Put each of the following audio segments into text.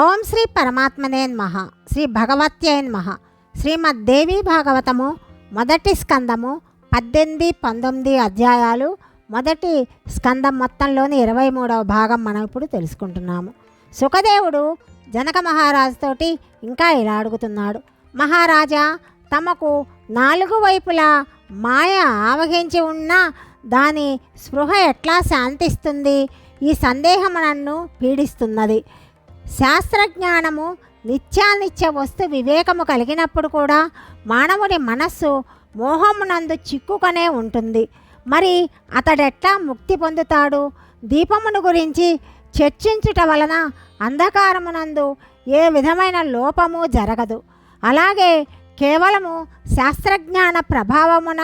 ఓం శ్రీ పరమాత్మనే మహ శ్రీ భగవత్యై నమః. శ్రీమద్దేవి భాగవతము మొదటి స్కందము పద్దెనిమిది పంతొమ్మిది అధ్యాయాలు మొదటి స్కందం మొత్తంలోని ఇరవై మూడవ భాగం మనం ఇప్పుడు తెలుసుకుంటున్నాము. సుఖదేవుడు జనక మహారాజుతోటి ఇంకా ఇలా అడుగుతున్నాడు. మహారాజా తమకు నాలుగు వైపులా మాయ ఆవహించి ఉన్నా దాని స్పృహ ఎట్లా శాంతిస్తుంది? ఈ సందేహం నన్ను పీడిస్తున్నది. శాస్త్రజ్ఞానము నిత్యానిత్య వస్తు వివేకము కలిగినప్పుడు కూడా మానవుడి మనస్సు మోహమునందు చిక్కుకొనే ఉంటుంది. మరి అతడెట్లా ముక్తి పొందుతాడు? దీపమును గురించి చర్చించుట వలన అంధకారమునందు ఏ విధమైన లోపము జరగదు. అలాగే కేవలము శాస్త్రజ్ఞాన ప్రభావమున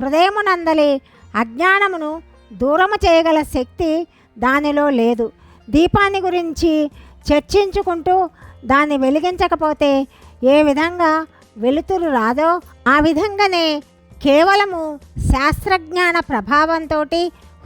హృదయమునందలి అజ్ఞానమును దూరము చేయగల శక్తి దానిలో లేదు. దీపాన్ని గురించి చర్చించుకుంటూ దాన్ని వెలిగించకపోతే ఏ విధంగా వెలుతురు రాదో ఆ విధంగానే కేవలము శాస్త్రజ్ఞాన ప్రభావంతో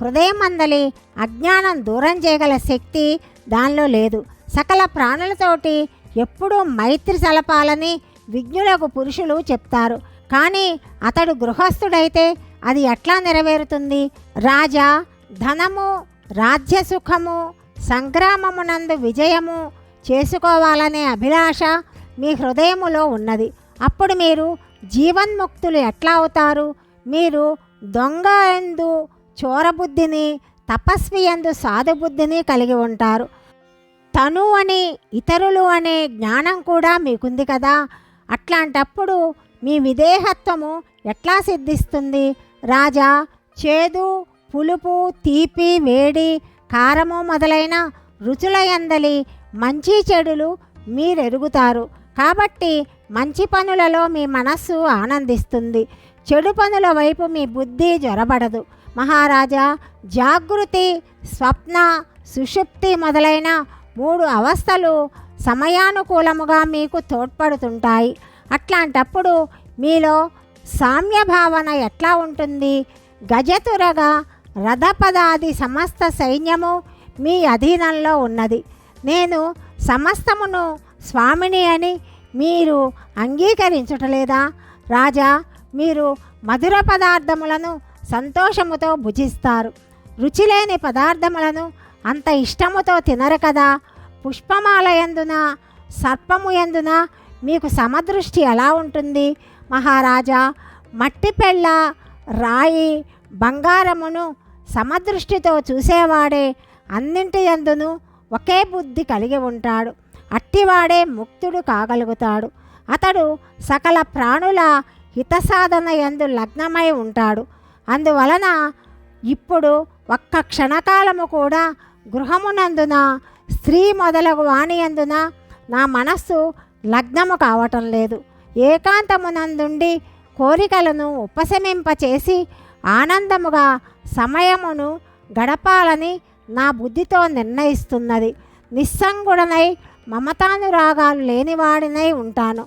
హృదయం అందలి అజ్ఞానం దూరం చేయగల శక్తి దానిలో లేదు. సకల ప్రాణులతోటి ఎప్పుడూ మైత్రి సలపాలని విజ్ఞులకు పురుషులు చెప్తారు. కానీ అతడు గృహస్థుడైతే అది ఎట్లా నెరవేరుతుంది? రాజా ధనము రాజ్యసుఖము సంగ్రామమునందు విజయము చేసుకోవాలనే అభిలాష మీ హృదయములో ఉన్నది. అప్పుడు మీరు జీవన్ముక్తులు ఎట్లా అవుతారు? మీరు దొంగ ఎందు చోరబుద్ధిని తపస్వి ఎందు సాధుబుద్ధిని కలిగి ఉంటారు. తను అని ఇతరులు అనే జ్ఞానం కూడా మీకుంది కదా? అట్లాంటప్పుడు మీ విదేహత్వము ఎట్లా సిద్ధిస్తుంది? రాజా చేదు పులుపు తీపి వేడి కారము మొదలైన రుచుల ఎందలి మంచి చెడులు మీరెరుగుతారు. కాబట్టి మంచి పనులలో మీ మనస్సు ఆనందిస్తుంది. చెడు పనుల వైపు మీ బుద్ధి జ్వరబడదు మహారాజా జాగృతి స్వప్న సుషుప్తి మొదలైన మూడు అవస్థలు సమయానుకూలముగా మీకు తోడ్పడుతుంటాయి. అట్లాంటప్పుడు మీలో సామ్య భావన ఎట్లా ఉంటుంది? గజతురగా రథపదాది సమస్త సైన్యము మీ అధీనంలో ఉన్నది. నేను సమస్తమును స్వామిని అని మీరు అంగీకరించటలేదా? రాజా మీరు మధుర పదార్థములను సంతోషముతో భుజిస్తారు. రుచిలేని పదార్థములను అంత ఇష్టముతో తినరు కదా? పుష్పమాల ఎందున సర్పము ఎందున మీకు సమదృష్టి ఎలా ఉంటుంది? మహారాజా మట్టి పెళ్ళ రాయి బంగారమును సమదృష్టితో చూసేవాడే అన్నింటి ఎందును ఒకే బుద్ధి కలిగి ఉంటాడు. అట్టివాడే ముక్తుడు కాగలుగుతాడు. అతడు సకల ప్రాణుల హితసాధన ఎందు లగ్నమై ఉంటాడు. అందువలన ఇప్పుడు ఒక్క క్షణకాలము కూడా గృహమునందున స్త్రీ మొదలగు వాణియందున నా మనస్సు లగ్నము కావటం లేదు. ఏకాంతమునందుండి కోరికలను ఉపశమింపచేసి ఆనందముగా సమయమును గడపాలని నా బుద్ధితో నిర్ణయిస్తున్నది. నిస్సంగుడనై మమతానురాగాలు లేనివాడినై ఉంటాను.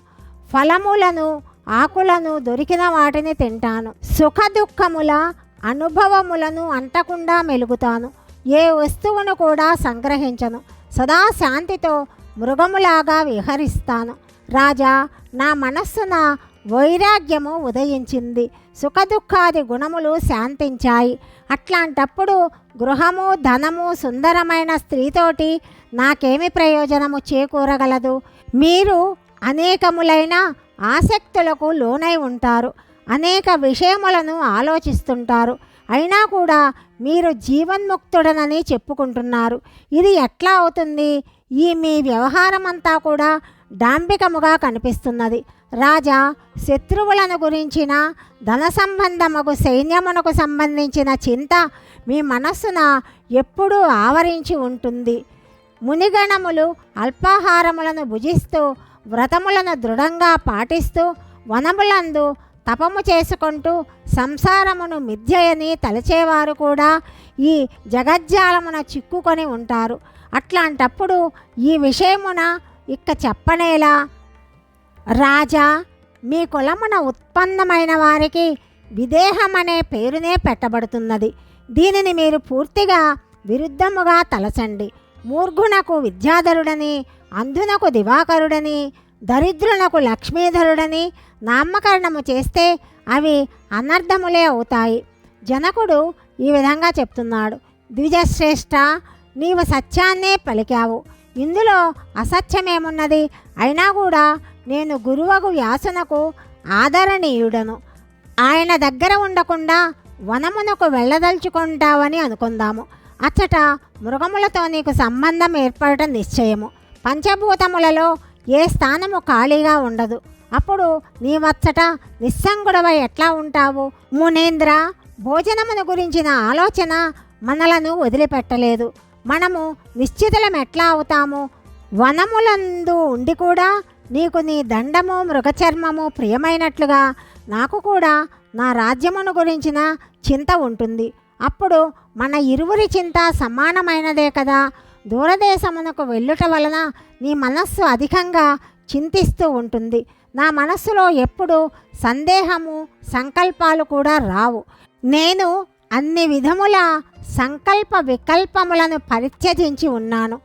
ఫలములను ఆకులను దొరికిన వాటిని తింటాను. సుఖ దుఃఖముల అనుభవములను అంటకుండా మెలుగుతాను. ఏ వస్తువును కూడా సంగ్రహించను. సదా శాంతితో మృగములాగా విహరిస్తాను. రాజా నా మనస్సున వైరాగ్యము ఉదయించింది. సుఖదుఖాది గుణములు శాంతించాయి. అట్లాంటప్పుడు గృహము ధనము సుందరమైన స్త్రీతోటి నాకేమి ప్రయోజనము చేకూరగలదు? మీరు అనేకములైన ఆసక్తులకు లోనై ఉంటారు. అనేక విషయములను ఆలోచిస్తుంటారు. అయినా కూడా మీరు జీవన్ముక్తుడనని చెప్పుకుంటున్నారు. ఇది ఎట్లా అవుతుంది? ఈ మీ వ్యవహారం అంతా కూడా డాంబికముగా కనిపిస్తున్నది. రాజా శత్రువులను గురించిన ధన సంబంధముకు సైన్యమునకు సంబంధించిన చింత మీ మనస్సున ఎప్పుడూ ఆవరించి ఉంటుంది. మునిగణములు అల్పాహారములను భుజిస్తూ వ్రతములను దృఢంగా పాటిస్తూ వనములందు తపము చేసుకుంటూ సంసారమును మిథ్యయని తలచేవారు కూడా ఈ జగజ్జాలమున చిక్కుకొని ఉంటారు. అట్లాంటప్పుడు ఈ విషయమున ఇక్క చెప్పనేలా రాజా మీ కులమున ఉత్పన్నమైన వారికి విదేహం అనే పేరునే పెట్టబడుతున్నది. దీనిని మీరు పూర్తిగా విరుద్ధముగా తలచండి. మూర్ఘునకు విద్యాధరుడని అంధునకు దివాకరుడని దరిద్రునకు లక్ష్మీధరుడని నామకరణము చేస్తే అవి అనర్థములే అవుతాయి. జనకుడు ఈ విధంగా చెప్తున్నాడు. ద్విజశ్రేష్ఠ నీవు సత్యాన్నే పలికావు. ఇందులో అసత్యమేమున్నది? అయినా కూడా నేను గురువగు వ్యాసునకు ఆదరణీయుడను. ఆయన దగ్గర ఉండకుండా వనమునకు వెళ్ళదలుచుకుంటావని అనుకుందాము. అచ్చట మృగములతో నీకు సంబంధం ఏర్పడటం నిశ్చయము. పంచభూతములలో ఏ స్థానము ఖాళీగా ఉండదు. అప్పుడు నీ వచ్చట నిస్సంగుడవై ఎట్లా ఉంటావు? మునేంద్ర భోజనమును గురించిన ఆలోచన మనలను వదిలిపెట్టలేదు. మనము నిశ్చితులం ఎట్లా అవుతాము? వనములందు ఉండి కూడా నీకు నీ దండము మృగచర్మము ప్రియమైనట్లుగా నాకు కూడా నా రాజ్యమును గురించిన చింత ఉంటుంది. అప్పుడు మన ఇరువురి చింత సమానమైనదే కదా? దూరదేశమునకు వెళ్ళుట వలన నీ మనస్సు అధికంగా చింతిస్తూ ఉంటుంది. నా మనస్సులో ఎప్పుడు సందేహము సంకల్పాలు కూడా రావు. నేను అన్ని విధముల సంకల్ప వికల్పములను పరిత్యజించి ఉన్నాను.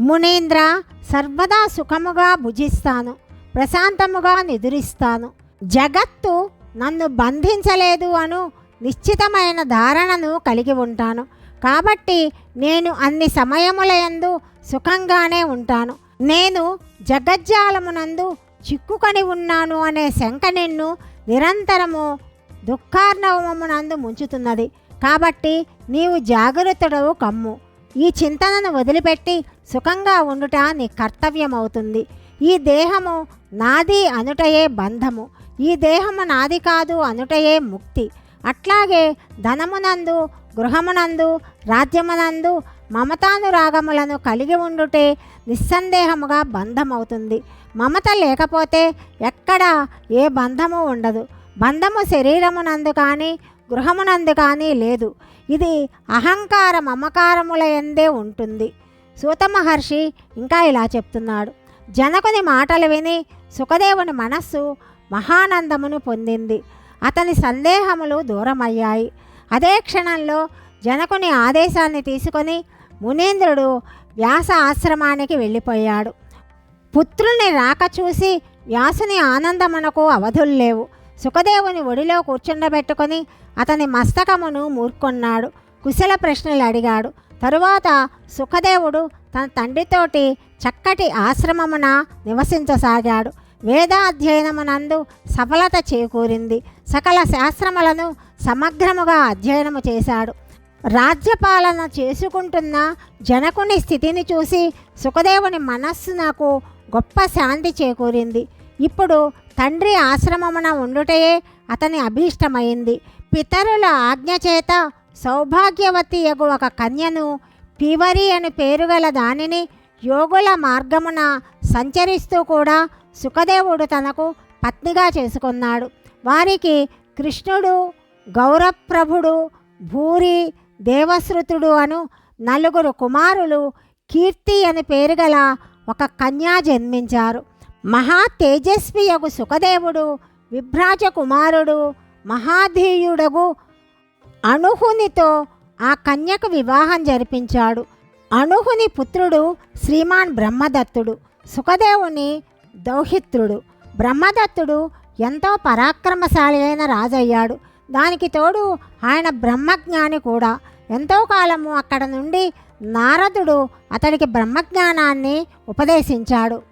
మునీంద్ర సర్వదా సుఖముగా భుజిస్తాను ప్రశాంతముగా నిదురిస్తాను. జగత్తు నన్ను బంధించలేదు అను నిశ్చితమైన ధారణను కలిగి ఉంటాను. కాబట్టి నేను అన్ని సమయములయందు సుఖంగానే ఉంటాను. నేను జగజ్జాలమునందు చిక్కుకొని ఉన్నాను అనే శంక నిన్ను నిరంతరము దుఃఖార్ణవమునందు ముంచుతున్నది. కాబట్టి నీవు జాగ్రత్తడవు కమ్ము. ఈ చింతనను వదిలిపెట్టి సుఖంగా ఉండుట నీ కర్తవ్యమవుతుంది. ఈ దేహము నాది అనుటయే బంధము. ఈ దేహము నాది కాదు అనుటయే ముక్తి. అట్లాగే ధనమునందు గృహమునందు రాజ్యమనందు మమతానురాగములను కలిగి ఉండుటే నిస్సందేహముగా బంధమవుతుంది. మమత లేకపోతే ఎక్కడ ఏ బంధము ఉండదు. బంధము శరీరమునందు కానీ గృహమునందు కానీ లేదు. ఇది అహంకార మమకారముల ఎందే ఉంటుంది. సూత మహర్షి ఇంకా ఇలా చెప్తున్నాడు. జనకుని మాటలు విని సుఖదేవుని మనస్సు మహానందమును పొందింది. అతని సందేహములు దూరమయ్యాయి. అదే క్షణంలో జనకుని ఆదేశాన్ని తీసుకొని మునేంద్రుడు వ్యాస ఆశ్రమానికి వెళ్ళిపోయాడు. పుత్రుల్ని రాక చూసి వ్యాసుని ఆనందమునకు అవధులు లేవు. సుఖదేవుని ఒడిలో కూర్చుండబెట్టుకొని అతని మస్తకమును మూర్కొన్నాడు. కుశల ప్రశ్నలు అడిగాడు. తరువాత సుఖదేవుడు తన తండ్రితోటి చక్కటి ఆశ్రమమున నివసించసాగాడు. వేదాధ్యయనమునందు సఫలత చేకూరింది. సకల శాస్త్రములను సమగ్రముగా అధ్యయనము చేశాడు. రాజ్యపాలన చేసుకుంటున్న జనకుని స్థితిని చూసి సుఖదేవుని మనస్సు నాకు గొప్ప శాంతి చేకూరింది. ఇప్పుడు తండ్రి ఆశ్రమమున ఉండుటయే అతని అభీష్టమైంది. పితరుల ఆజ్ఞ చేత సౌభాగ్యవతి యగు ఒక కన్యను పీవరి అని పేరుగల దానిని యోగుల మార్గమున సంచరిస్తూ కూడా సుఖదేవుడు తనకు పత్నిగా చేసుకున్నాడు. వారికి కృష్ణుడు గౌరప్రభుడు భూరి దేవశ్రుతుడు అను నలుగురు కుమారులు కీర్తి అని పేరు గల ఒక కన్యా జన్మించారు. మహా తేజస్వియగు సుఖదేవుడు విభ్రాజ కుమారుడు మహాధీయుడగు అణుహునితో ఆ కన్యకు వివాహం జరిపించాడు. అణుహుని పుత్రుడు శ్రీమాన్ బ్రహ్మదత్తుడు సుఖదేవుని దౌహిత్రుడు. బ్రహ్మదత్తుడు ఎంతో పరాక్రమశాలి అయిన రాజయ్యాడు. దానికి తోడు ఆయన బ్రహ్మజ్ఞాని కూడా. ఎంతో కాలము అక్కడ నుండి నారదుడు అతడికి బ్రహ్మజ్ఞానాన్ని ఉపదేశించాడు.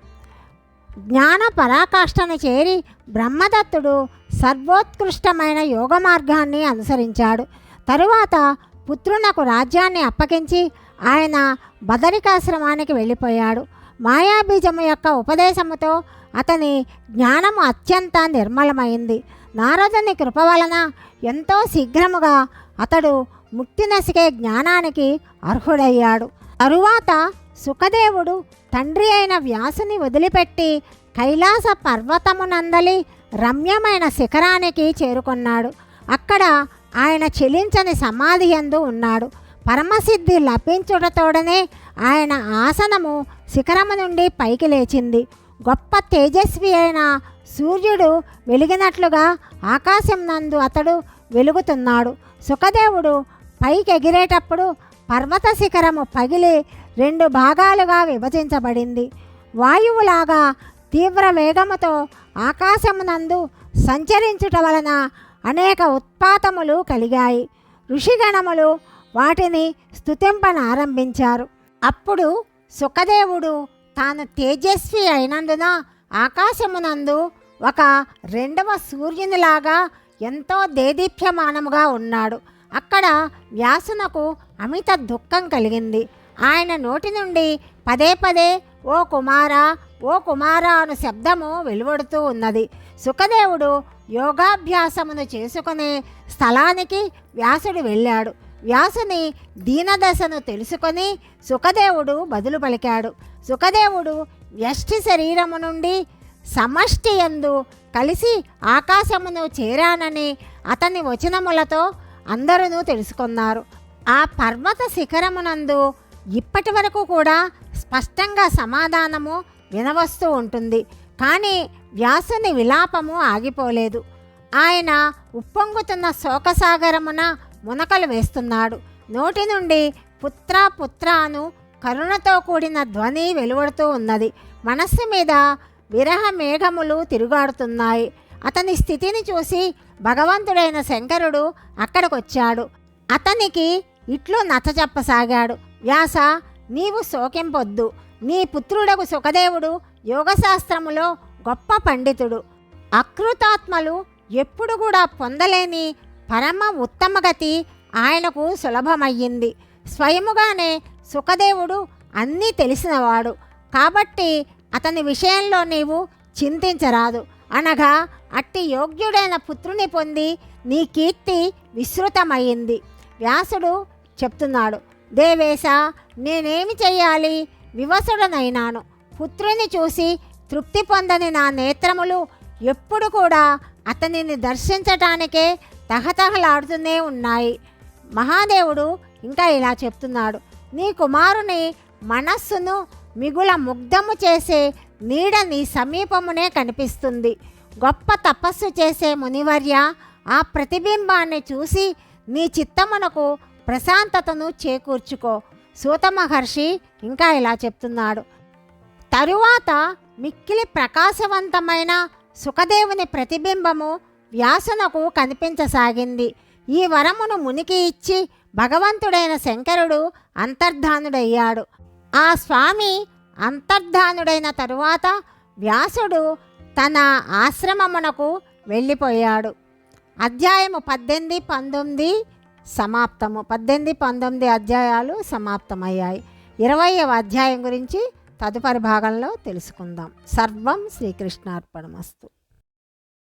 జ్ఞాన పరాకాష్ఠను చేరి బ్రహ్మదత్తుడు సర్వోత్కృష్టమైన యోగ మార్గాన్ని అనుసరించాడు. తరువాత పుత్రునకు రాజ్యాన్ని అప్పగించి ఆయన బదరికాశ్రమానికి వెళ్ళిపోయాడు. మాయాబీజము యొక్క ఉపదేశముతో అతని జ్ఞానము అత్యంత నిర్మలమైంది. నారదుని కృప వలన ఎంతో శీఘ్రముగా అతడు ముక్తి నసికే జ్ఞానానికి అర్హుడయ్యాడు. తరువాత సుఖదేవుడు తండ్రి అయిన వ్యాసుని వదిలిపెట్టి కైలాస పర్వతమునందలి రమ్యమైన శిఖరానికి చేరుకున్నాడు. అక్కడ ఆయన చెలించని సమాధి యందు ఉన్నాడు. పరమసిద్ధి లభించుటతోడనే ఆయన ఆసనము శిఖరము నుండి పైకి లేచింది. గొప్ప తేజస్వి అయిన సూర్యుడు వెలిగినట్లుగా ఆకాశం నందు అతడు వెలుగుతున్నాడు. సుఖదేవుడు పైకి ఎగిరేటప్పుడు పర్వత శిఖరము పగిలి రెండు భాగాలుగా విభజించబడింది. వాయువులాగా తీవ్ర వేగముతో ఆకాశమునందు సంచరించుట వలన అనేక ఉత్పాతములు కలిగాయి. ఋషిగణములు వాటిని స్తుతింపనారంభించారు. అప్పుడు సుఖదేవుడు తాను తేజస్వి అయినందున ఆకాశమునందు ఒక రెండవ సూర్యునిలాగా ఎంతో దేదీప్యమానముగా ఉన్నాడు. అక్కడ వ్యాసునకు అమిత దుఃఖం కలిగింది. ఆయన నోటి నుండి పదే పదే ఓ కుమారా ఓ కుమారా అను శబ్దము వెలువడుతూ ఉన్నది. సుఖదేవుడు యోగాభ్యాసమును చేసుకునే స్థలానికి వ్యాసుడు వెళ్ళాడు. వ్యాసుని దీనదశను తెలుసుకొని సుఖదేవుడు బదులు పలికాడు. సుఖదేవుడు వ్యష్టి శరీరము నుండి సమష్టి యందు కలిసి ఆకాశమును చేరానని అతని వచనములతో అందరూ తెలుసుకున్నారు. ఆ పర్వత శిఖరమునందు ఇప్పటి వరకు కూడా స్పష్టంగా సమాధానము వినవస్తూ ఉంటుంది. కానీ వ్యాసుని విలాపము ఆగిపోలేదు. ఆయన ఉప్పొంగుతున్న శోకసాగరమున మునకలు వేస్తున్నాడు. నోటి నుండి పుత్ర పుత్రాను కరుణతో కూడిన ధ్వని వెలువడుతూ ఉన్నది. మనస్సు మీద విరహ మేఘములు తిరుగాడుతున్నాయి. అతని స్థితిని చూసి భగవంతుడైన శంకరుడు అక్కడికొచ్చాడు. అతనికి ఇట్లు నచ్చజెప్పసాగాడు వ్యాస నీవు శోకింపొద్దు. నీ పుత్రుడకు సుఖదేవుడు యోగశాస్త్రములో గొప్ప పండితుడు. అకృతాత్మలు ఎప్పుడు కూడా పొందలేని పరమ ఉత్తమగతి ఆయనకు సులభమయ్యింది. స్వయముగానే సుఖదేవుడు అన్నీ తెలిసినవాడు. కాబట్టి అతని విషయంలో నీవు చింతించరాదు. అనగా అట్టి యోగ్యుడైన పుత్రుని పొంది నీ కీర్తి విస్తృతమైంది వ్యాసుడు చెప్తున్నాడు దేవేశ నేనేమి చేయాలి వివసుడనైనాను. పుత్రుని చూసి తృప్తి పొందని నా నేత్రములు ఎప్పుడు కూడా అతనిని దర్శించటానికే తహతహలాడుతూనే ఉన్నాయి. మహాదేవుడు ఇంకా ఇలా చెప్తున్నాడు నీ కుమారుని మనస్సును మిగుల ముగ్ధము చేసే నీడ నీ సమీపమునే కనిపిస్తుంది. గొప్ప తపస్సు చేసే మునివర్య ఆ ప్రతిబింబాన్ని చూసి నీ చిత్తమునకు ప్రశాంతతను చేకూర్చుకో. సూత మహర్షి ఇంకా ఇలా చెప్తున్నాడు. తరువాత మిక్కిలి ప్రకాశవంతమైన సుఖదేవుని ప్రతిబింబము వ్యాసునకు కనిపించసాగింది. ఈ వరమును మునికి ఇచ్చి భగవంతుడైన శంకరుడు అంతర్ధానుడయ్యాడు. ఆ స్వామి అంతర్ధానుడైన తరువాత వ్యాసుడు తన ఆశ్రమమునకు వెళ్ళిపోయాడు. అధ్యాయము పద్దెనిమిది పంతొమ్మిది సమాప్తము. పద్దెనిమిది పంతొమ్మిది అధ్యాయాలు సమాప్తమయ్యాయి. ఇరవయవ అధ్యాయం గురించి తదుపరి భాగంలో తెలుసుకుందాం. సర్వం శ్రీకృష్ణార్పణమస్తు.